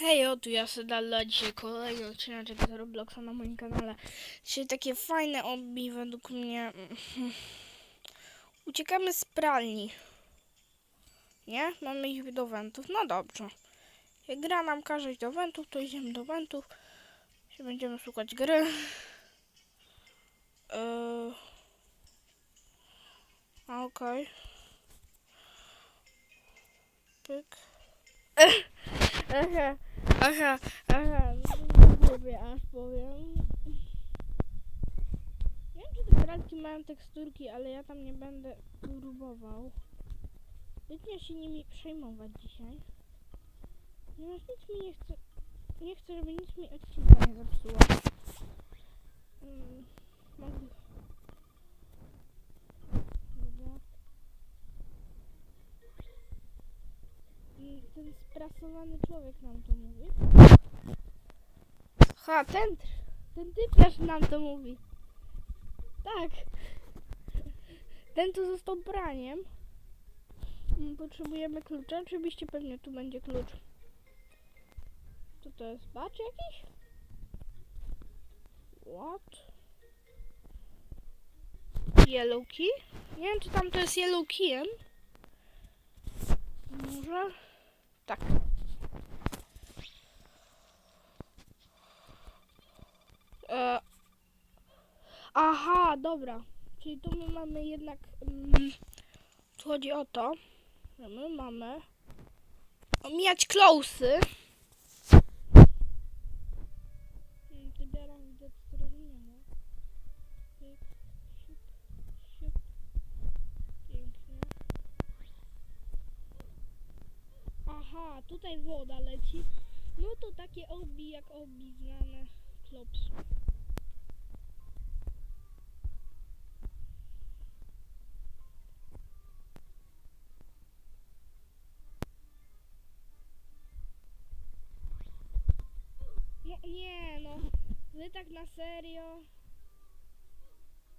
Hej, o tu ja Sedalla, dzisiaj kolejny odcinek z Robloxa na moim kanale. Dzisiaj takie fajne obi według mnie. Uciekamy z pralni. Nie? Mamy ich do wentów. No dobrze. Jak gra nam każe iść do wentów, to idziemy do wentów. Się będziemy szukać gry. Yy... a, Okej. Pyk. Aha, aha, aha, lubię aż powiem. Nie wiem, czy te pralki mają teksturki, ale ja tam nie będę próbował. Zbytnio się nimi przejmować dzisiaj. Ponieważ nic mi nie chce, nie chcę, żeby nic mi odcinka nie zepsuło. Mm, mogę... Dobra. Sprasowany człowiek nam to mówi. Ha, ten, ten typiarz nam to mówi. Tak. Ten tu został praniem. Mm, Potrzebujemy klucza. Oczywiście pewnie tu będzie klucz. Co to jest? Bacz jakiś? What? Yellow key? Nie wiem, czy tam to jest yellow keyem. Może? Tak. E, aha, dobra. Czyli tu my mamy jednak. Mm, tu chodzi o to, że my mamy omijać closy. Mm, Wybieram widok zrozumienia. Pyk, siup, siup. Pięknie. Aha, tutaj woda leci. No to takie obi jak obi znane klops. No nie no, wy tak na serio.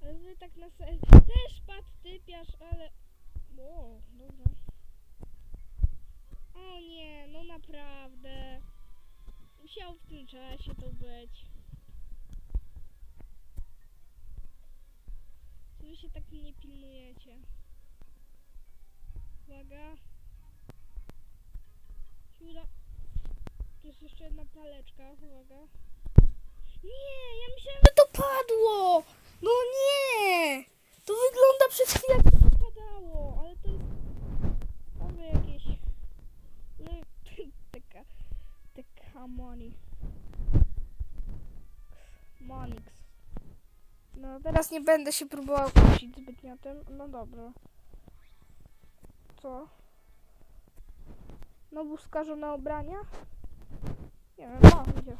Ale wy tak na serio. Też padł typiarz, ale... O, dobra. O nie, no naprawdę. Musiał w tym czasie to być. Co wy się tak mnie pilnujecie? Uwaga. Uda. Tu jest jeszcze jedna paleczka, uwaga. Nie, ja myślałem, że to padło! No nie! To wygląda przez chwilę, jakby to padało, ale to jest... Mamy jakieś... No, taka... Taka money. Monix. No, teraz nie będę się próbował kusić zbytnio tym. No dobra. Co? No, skażone ubrania? Nie wiem, o, idzie.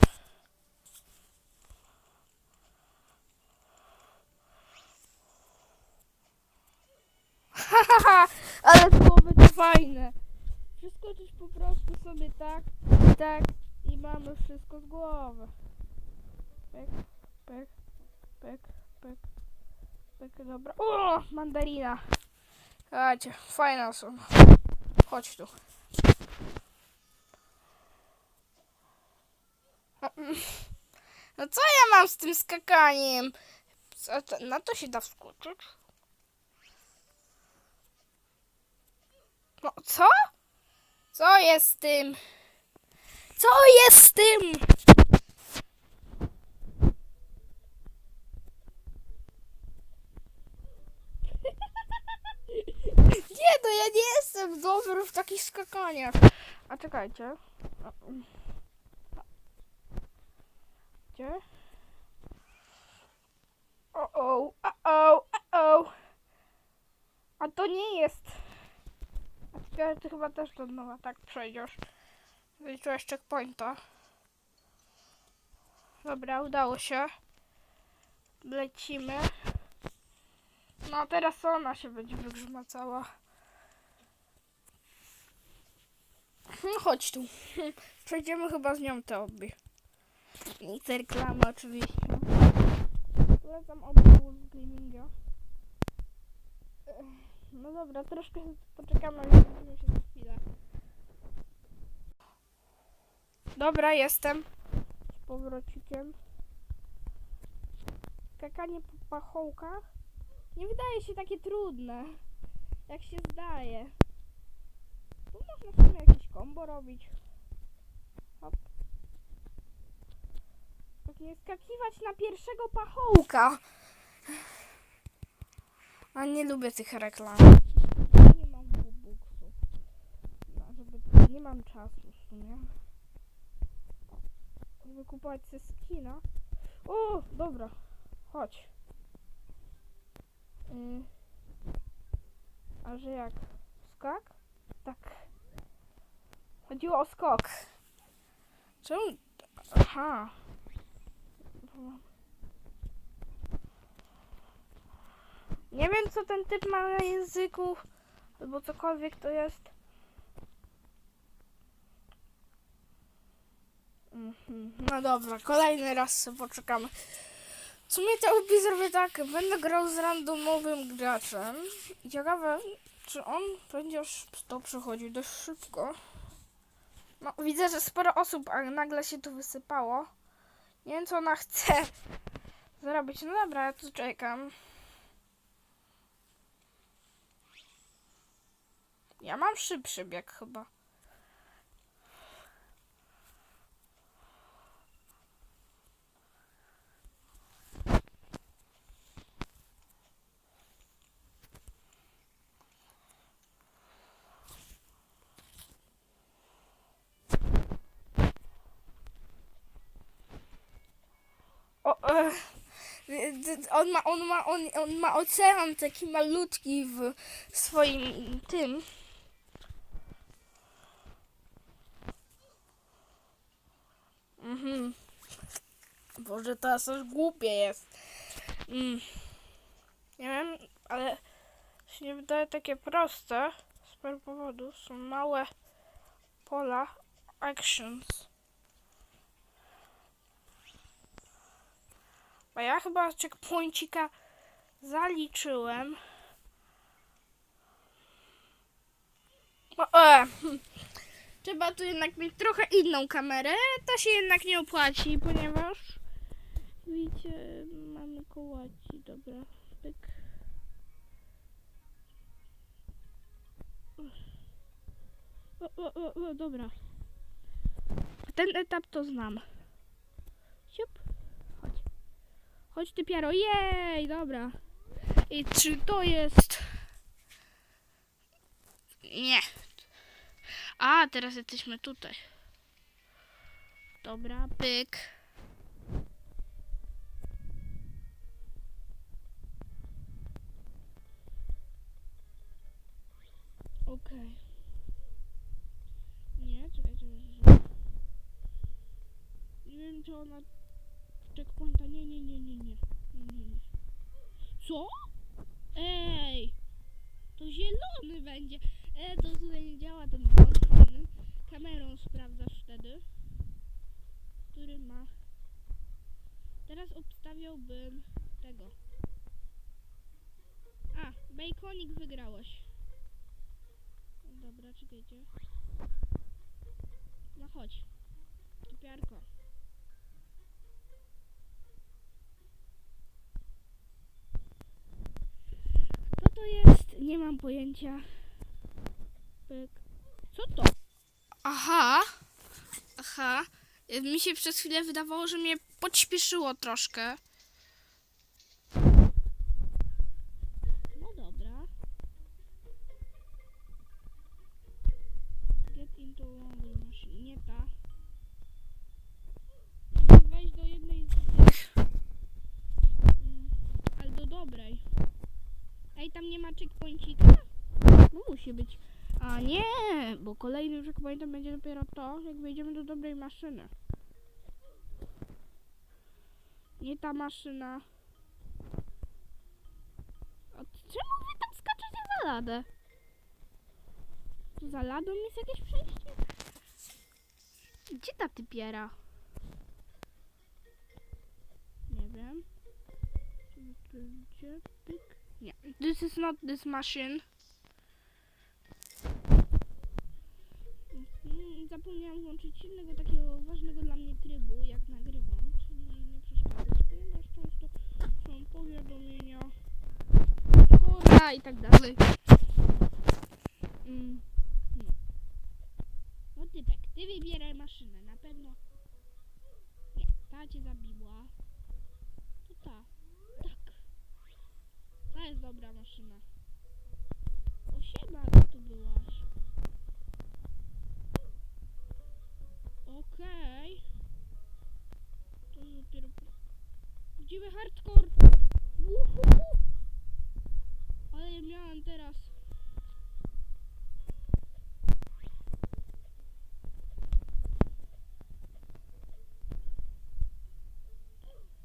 Hahaha, ale byłoby to fajne. Przeskoczyć po prostu sobie tak, tak mamy wszystko z głowy. Pyk, pyk, pyk, pyk, pyk, dobra. O, mandarina. Chodźcie, fajne są. Chodź tu. No, mm. No co ja mam z tym skakaniem? Na to się da wskoczyć? No co? Co jest z tym? Co jest z tym? Nie, no ja nie jestem dobry w takich skakaniach. A czekajcie. Gdzie? O, o, o, o. A to nie jest. A ciekawe, ty chyba też to nowa tak przejdziesz. Wyliczyłeś checkpointa. Dobra, udało się. Lecimy. No a teraz ona się będzie wygrzmacała. No chodź tu. Przejdziemy chyba z nią te obie. Nic reklamy oczywiście. Polecam obie z gaminga. No dobra, troszkę poczekamy, ale się chwilę. Dobra, jestem. Z powrocikiem. Skakanie po pachołkach nie wydaje się takie trudne, jak się zdaje. Tu można sobie jakieś kombo robić. Hop. Tak nie skakiwać na pierwszego pachołka. A nie lubię tych reklam. Nie mam bubuksów. No, żeby... Nie mam czasu w sumie. Żeby kupować ze skina. O, dobra. Chodź. Y... A że jak? Skok? Tak. Chodziło o skok. Czemu? Aha. Nie wiem, co ten typ ma na języku, albo cokolwiek to jest. No dobra, kolejny raz poczekamy. W sumie to upi zrobię tak, będę grał z randomowym graczem. Ciekawe, czy on będzie to przechodził dość szybko. No, widzę, że sporo osób a nagle się tu wysypało. Nie wiem, co ona chce zrobić. No dobra, ja tu czekam. Ja mam szybszy bieg chyba. On ma, on ma, on, on ma ocean taki malutki w swoim tym. Mhm. Boże, to coś głupie jest. Mm. Nie wiem, ale się nie wydaje takie proste. Z paru powodów są małe pola actions. Bo ja chyba checkpoincika zaliczyłem. O, e. Trzeba tu jednak mieć trochę inną kamerę. To się jednak nie opłaci, ponieważ widzicie, mamy kołaci. Dobra, pyk. O, o, o, o, dobra. Ten etap to znam. Siup. Chodź. Chodź ty piaro. Jej, dobra. I czy to jest... Nie. A, teraz jesteśmy tutaj. Dobra, pyk. Okej. Nie, czekaj, czekaj, czekaj. Nie wiem, czy ona... Checkpointa, nie, nie, nie, nie, nie. Nie, nie, nie. Co? Ej! To zielony będzie. E, to tutaj nie działa ten błąd. Kamerą sprawdzasz wtedy. Który ma... Teraz obstawiałbym tego. A, Baconik wygrałeś. Dobra, czekajcie. No chodź. Tupiarko. Co to jest? Nie mam pojęcia. Co to? Aha. Aha. Mi się przez chwilę wydawało, że mnie podśpieszyło troszkę. No dobra. Get into laundry machine. Nie ta. Mogę wejść do jednej z tych. Mm, ale do dobrej. Ma checkpointika? No musi być. A nie, bo kolejnym checkpointem będzie dopiero to, jak wejdziemy do dobrej maszyny. Nie ta maszyna. A czemu wy tam skaczecie za ladę? Za ladą jest jakieś przejście? Gdzie ta typiera? Nie wiem. Gdzie? Pyk. Nie. This is not this machine. Mhm, Zapomniałam włączyć innego takiego ważnego ważnego dla mnie trybu, jak nagrywam, czyli nie przeszkadzać, ponieważ często są powiadomienia, skóra i tak dalej. Mm, no. no typek, ty wybieraj maszynę, na pewno. Nie, ta cię zabiła. To ta. Tak. Ta jest dobra maszyna. O siema, tu byłaś. Okej. To dopiero... Prawdziwy hardcore! Uhuhu. Ale ja miałem teraz...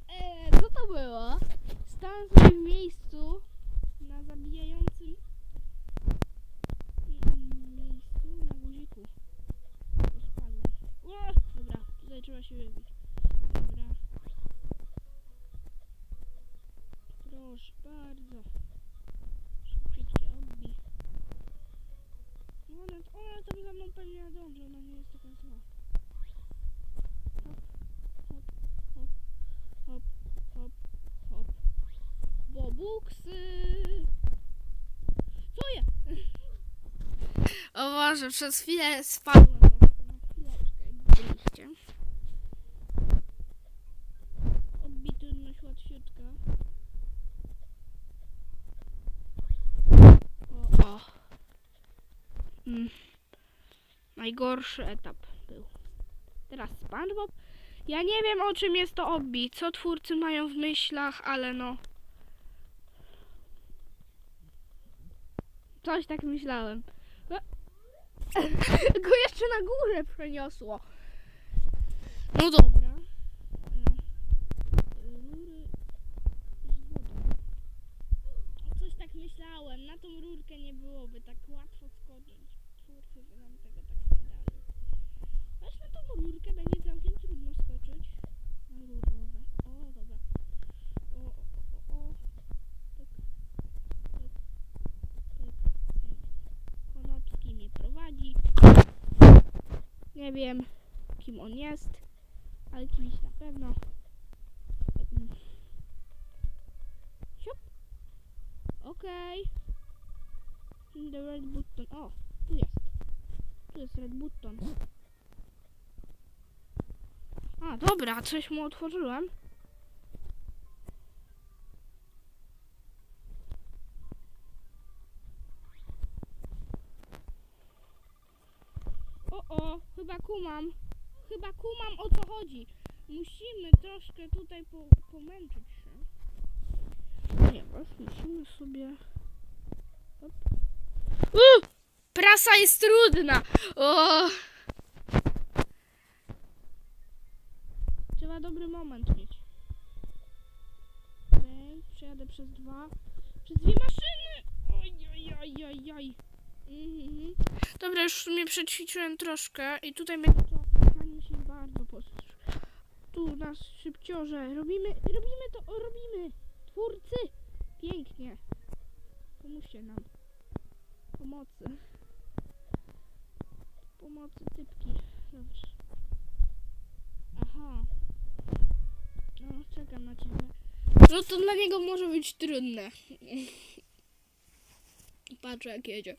Eee, co to było? Stałem sobie w miejscu na zabijającym mm, miejscu na guziku. To spadło. Ua! Dobra, tutaj trzeba się wybić. Dobra. Proszę bardzo. Szybciutkie odbij. No, Ona, ona tam za mną pewnie nadąży, ona nie jest taka zła. Hop, hop, hop, hop, hop. Bobuksy! Co ja? O Boże, przez chwilę spadłem tak na chwileczkę, jak widzieliście. Odbij trudność łatwiutka. O, o. Mm. Najgorszy etap był. Teraz SpongeBob. Ja nie wiem o czym jest to odbij, co twórcy mają w myślach, ale no. Coś tak myślałem. E. Go jeszcze na górę przeniosło. No dobra. E, Coś tak myślałem. Na tą rurkę nie byłoby tak łatwo skoczyć. Twórcy by nam tego tak nie dali. Aż na tą rurkę będzie całkiem trudno skoczyć. Na rurowe. O, dobra. O, o, o, o. Pyk, pyk, pyk. Pięknie. Konopski mnie prowadzi. Nie wiem, kim on jest, ale kimś na pewno. Siup. Okej. Okay. The red button. O, tu jest. Tu jest red button. A, dobra, coś mu otworzyłem. O, o, chyba kumam. Chyba kumam o co chodzi. Musimy troszkę tutaj po, pomęczyć się. Ponieważ musimy sobie. Uh! Prasa jest trudna! O! Trzeba dobry moment mieć. Okej, przejadę przez dwa. Przez dwie maszyny! Oj, oj, oj, oj. Mhm. Dobra, już sumie przećwiczyłem troszkę i tutaj będzie trzeba spotkanie się bardzo postrz. Tu nas szybciorze. Robimy, robimy to, robimy! Twórcy! Pięknie. Pomóżcie nam. Pomocy. Pomocy typki. Dobrze. Aha. No, czekam na ciebie. No to dla niego może być trudne. Patrzę jak jedzie.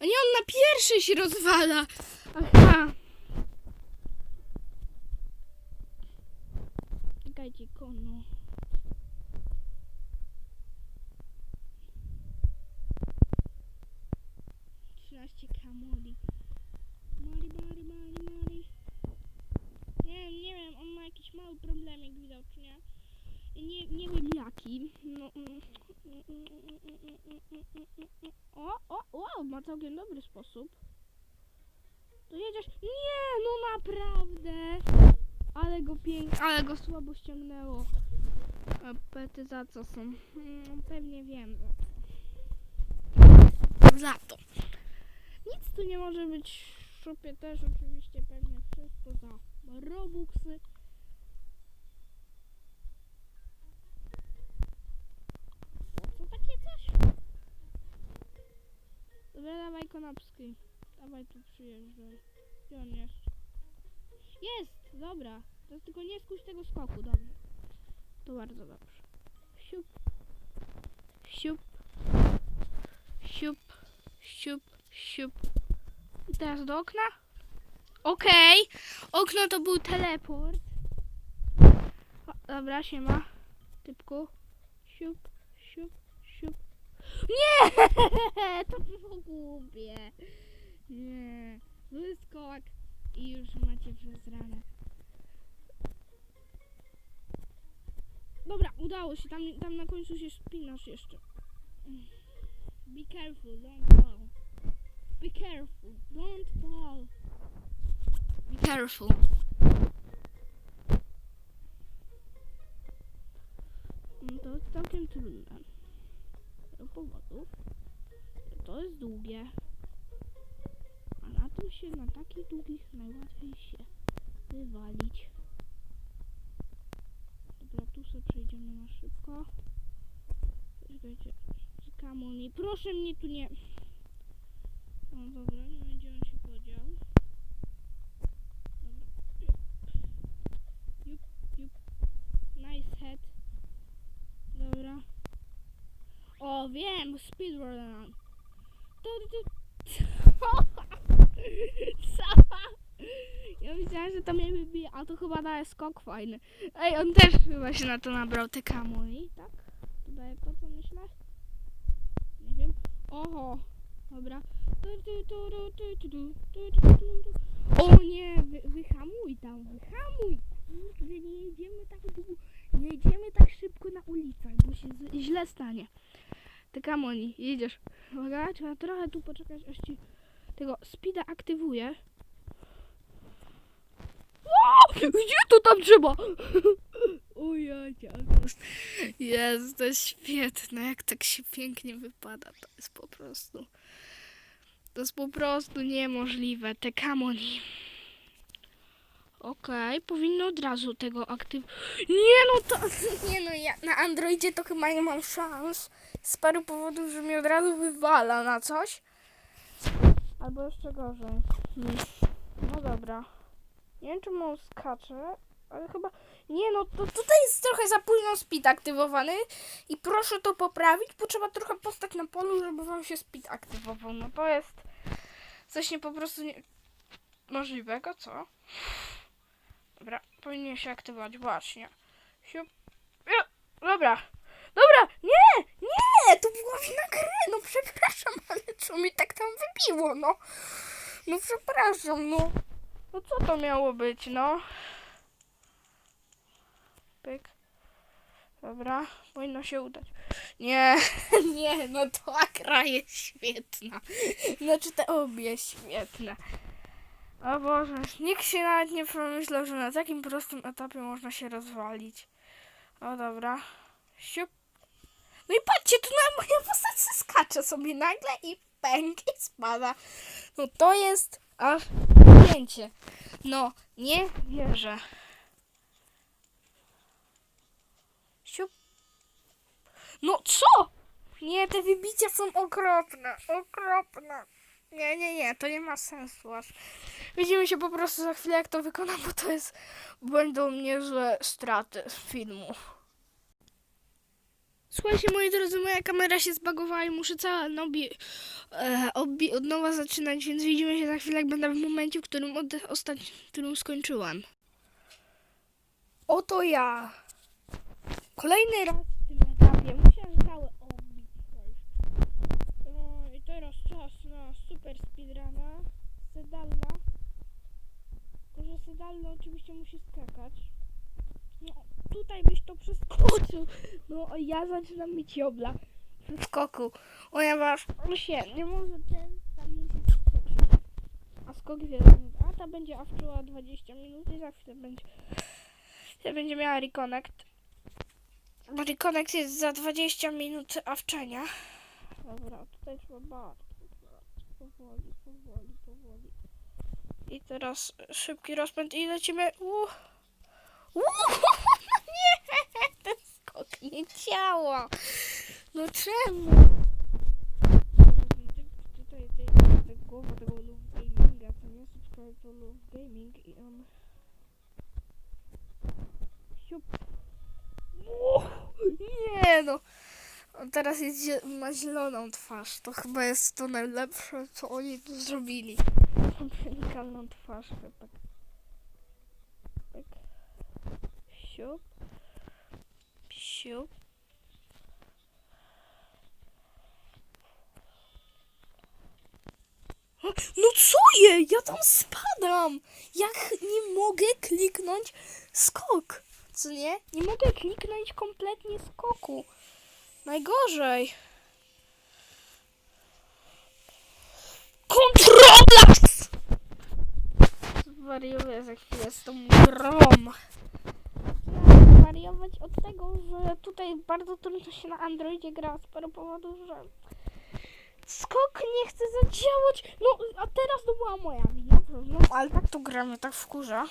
A nie, on na pierwszy się rozwala. Aha. Czekajcie, kono. mały problemik widocznie. Nie, nie wiem jaki. No. O, o, o, ma całkiem dobry sposób. To jedziesz. Nie, no naprawdę. Ale go pięknie, ale go słabo ściągnęło. Pety za co są? Pewnie wiem. Za to. Nic tu nie może być w szopie też oczywiście pewnie wszystko za Robuxy. Dobra, dawaj konopski. Dawaj tu przyjeżdżaj. Gdzie on jest? Jest! Dobra. To tylko nie skuś tego skoku, dobra. To bardzo dobrze. Siup. Siup. Siup. Siup. Siup. I teraz do okna? Okej. Okno to był teleport. O, dobra, siema. Typku. Siup. Siup. Nie! To było głupie. Nie. To jest kołak i już macie przez ranę. Dobra, udało się. Tam, tam na końcu się spinasz jeszcze. Be careful, don't fall. Be careful, don't fall. Be careful. No to całkiem trudne. Powodu, że to jest długie. A na tym się, na takich długich najłatwiej się wywalić. Dobra, tu sobie przejdziemy na szybko. Czekajcie, come on, nie, proszę mnie tu nie... No dobra, nie tego speedruna. To. Ja myślałem, że to mnie wybije, a to chyba daje skok fajny. Ej, on też chyba się na to nabrał, te kamuli, tak? To daje to, co myślę? Nie wiem. Oho, dobra. O nie, wy, wyhamuj tam, wyhamuj! Nigdy nie jedziemy tak długo, nie jedziemy tak szybko na ulicach, bo się źle stanie. Te kamoni, jedziesz. Uwaga, trzeba trochę tu poczekać, aż ci tego speeda aktywuję. O, Gdzie to tam trzeba? O ja cię. Jest, to świetne, jak tak się pięknie wypada. To jest po prostu. To jest po prostu niemożliwe. Te kamoni. Okej, powinno od razu tego aktyw... Nie no to... Nie no, ja na Androidzie to chyba nie mam szans. Z paru powodów, że mnie od razu wywala na coś. Albo jeszcze gorzej. No dobra. Nie wiem, czemu on skacze, ale chyba... Nie no, to tutaj jest trochę za późno speed aktywowany i proszę to poprawić, bo trzeba trochę postać na polu, żeby wam się speed aktywował. No to jest coś nie po prostu nie... możliwego, co? Dobra, powinien się aktywować, właśnie. Dobra. Dobra, nie, nie, to była wina gry, no przepraszam, ale co mi tak tam wybiło, no. No przepraszam, no. No co to miało być, no? Pyk. Dobra, powinno się udać. Nie, nie, no ta gra jest świetna. Znaczy te obie świetne. O Boże, nikt się nawet nie pomyślał, że na takim prostym etapie można się rozwalić. O dobra. Siup. No i patrzcie, tu na moja postać skacze sobie nagle i pęk i spada. No to jest aż zdjęcie. No, nie wierzę. Siup. No co? Nie, te wybicia są okropne. Okropne. Nie, nie, nie, to nie ma sensu aż. Widzimy się po prostu za chwilę, jak to wykonam, bo to jest. Będą niezłe straty z filmu. Słuchajcie, moi drodzy, moja kamera się zbagowała i muszę całe nobi, e, od nowa zaczynać, więc widzimy się za chwilę, jak będę w momencie, w którym, od, w którym skończyłam. Oto ja. Kolejny raz w tym etapie musiałem całe obić. No i teraz czas na super speedruna. Sedalna. Tylko, że Sedalna oczywiście musi skakać. No, tutaj byś to przeskoczył. No, a ja zaczynam mieć jobla. W skoku. O ja masz 8. Nie może ten tam musi skoczyć. A skok wiele A ta będzie awczyła 20 minut i za chwilę będzie. Ja będzie miała reconnect. Bo reconnect jest za 20 minut awczenia. Dobra, tutaj trzeba bardzo powoli, powoli, powoli. I teraz szybki rozpęd i lecimy. Uh. Uh, nie, ten skok nie działa. No czemu? Tutaj, głowa tego Love Gaminga, to nie subscribe to Love Gaming i on Siup. Uuu, Nie no. On teraz jest, ma zieloną twarz. To chyba jest to najlepsze, co oni tu zrobili. Unikalną twarz chyba. Tak. Siup. Siup. No co je? Ja tam spadam! Jak nie mogę kliknąć skok? Co nie? Nie mogę kliknąć kompletnie skoku. Najgorzej. Kontrola! Zwariuję za chwilę z tą. Zaczynam wariować od tego, że tutaj bardzo trudno się na Androidzie gra z paru powodów, że skok nie chce zadziałać. No, a teraz to była moja wina, no, ale tak to gramy, tak wkurza.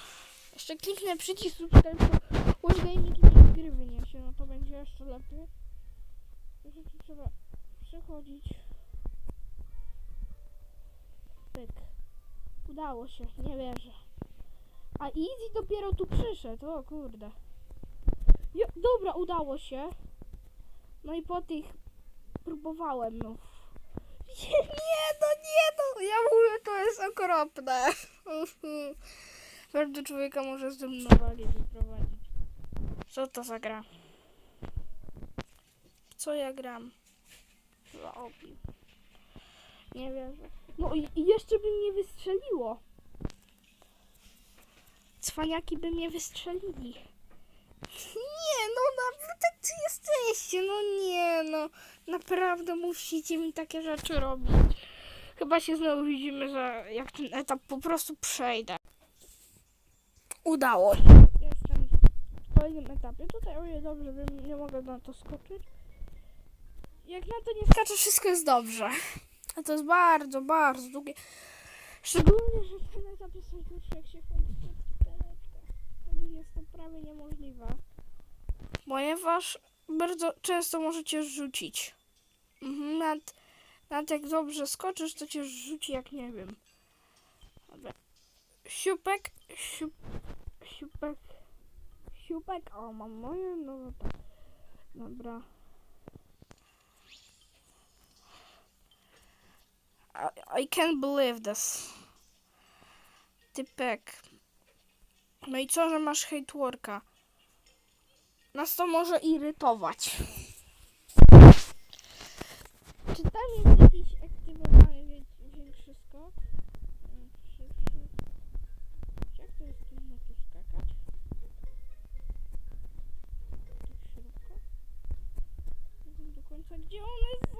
Jeszcze kliknę przycisk subskrypcji, Gaming i mnie z gry wyniesie, no to będzie jeszcze lepiej. Jeszcze tu trzeba przechodzić. Pyk. Udało się, nie wierzę. A Easy dopiero tu przyszedł, o kurde. Jo, dobra, udało się. No i po tych próbowałem, no. Nie, no nie, no. Ja mówię, to jest okropne. Każdy człowieka może z tym wyprowadzić. Co to za gra? Co ja gram? Za opi. Nie wierzę. No i i jeszcze by mnie wystrzeliło. Cwaniaki by mnie wystrzelili. Nie, no naprawdę ty jesteście, no nie, no. Naprawdę musicie mi takie rzeczy robić. Chyba się znowu widzimy, że jak ten etap po prostu przejdę. Udało się. Jestem w kolejnym etapie. Tutaj o ile dobrze wiem, nie mogę na to skoczyć. Jak na to nie skaczę, wszystko jest dobrze. A to jest bardzo, bardzo długie. Szczególnie, że ten etap jest jak się chodzi pod teleczkę. Wtedy jest to prawie niemożliwe. Ponieważ bardzo często możecie rzucić. Mhm, Nawet, nawet jak dobrze skoczysz, to cię rzuci jak nie wiem. Dobra. Siupek, siup, siupek, siupek. O, mam moje, no to tak. Dobra. I, can't believe this. Typek. No i co, że masz hateworka? Nas to może irytować. Czy tam jest jakiś aktywowany większy skok? Jak to jest końca gdzie one są.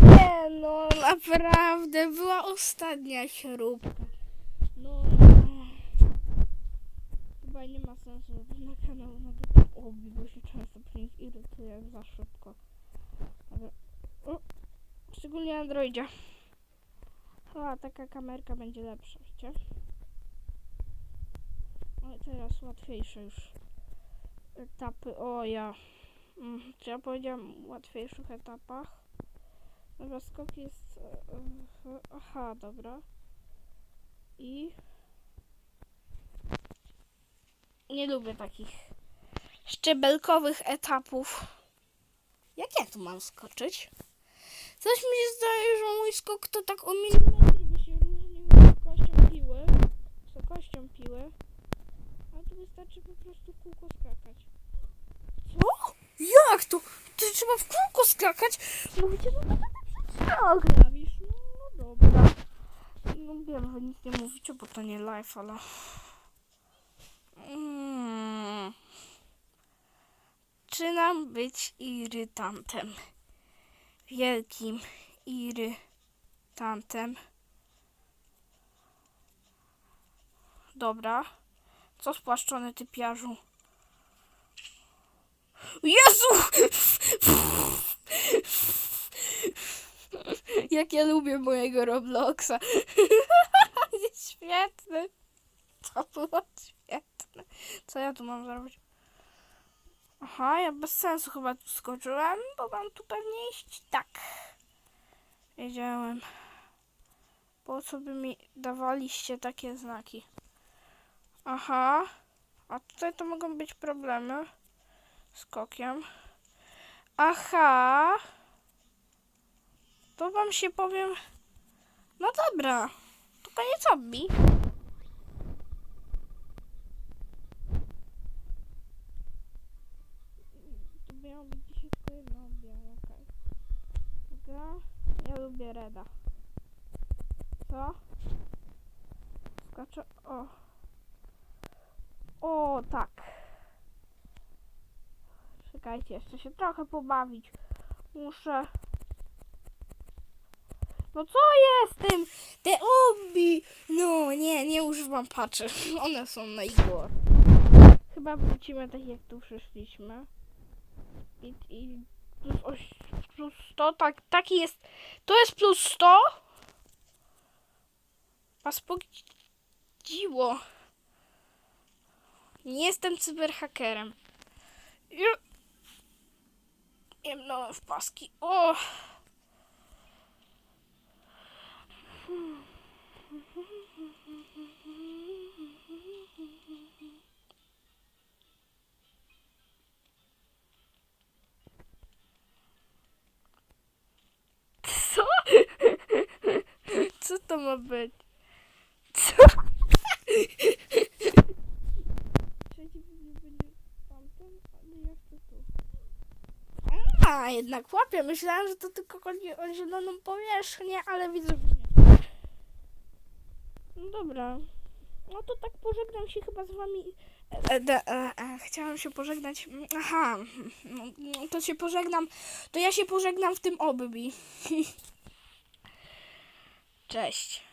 No nie, no naprawdę była ostatnia śrubka. No. Chyba nie ma sensu, żeby na kanał nawet tam obi, bo się często przy nich irytuję za szybko. Ale... O, szczególnie Androidzie. A, taka kamerka będzie lepsza, wiecie? Ale teraz łatwiejsze już etapy. O ja. Mm, Czy ja powiedziałam łatwiejszych etapach? Dobra, skok jest... e, Aha, dobra. I... Nie lubię takich szczebelkowych etapów. Jak ja tu mam skoczyć? Coś mi się zdaje, że mój skok to tak o milimetry by się różnił wysokością piły. Wysokością piły. A tu wystarczy po prostu kółko skakać. Jak to? To trzeba w kółko skakać? No będę przeczytała grawisz. No, no dobra. No wiem, że nic nie mówicie, bo to nie live, ale... Mm. Zaczynam być irytantem. Wielkim irytantem. Dobra. Co spłaszczony typiarzu? Jezu! Jak ja lubię mojego Robloxa. Świetny. To było świetne. Co ja tu mam zrobić? Aha, ja bez sensu chyba tu skoczyłem, bo mam tu pewnie iść tak. Wiedziałem. Po co by mi dawaliście takie znaki? Aha. A tutaj to mogą być problemy z kokiem. Aha. To wam się powiem. No dobra. To koniec hobby. Miało tylko. Ja lubię Reda. Co? Skaczę. O. O, tak. Czekajcie, jeszcze się trochę pobawić. Muszę. No co jest tym? Te obi! No nie, nie używam patchy. One są najgorsze. Chyba wrócimy tak jak tu przyszliśmy. I, i plus, oś, plus 100, tak, taki jest. To jest plus 100? Was podziło. Nie jestem cyberhakerem. Jemnąłem w paski. O! Co? Co to ma być? Co? Trzeci pewnie będzie tamten, ale ja chcę tu. A, jednak łapię. Myślałam, że to tylko chodzi o zieloną powierzchnię, ale widzę, że nie. No dobra. No to tak pożegnam się chyba z wami. E, e, e, e, chciałam się pożegnać. Aha, no to się pożegnam. To ja się pożegnam w tym obbi. Cześć.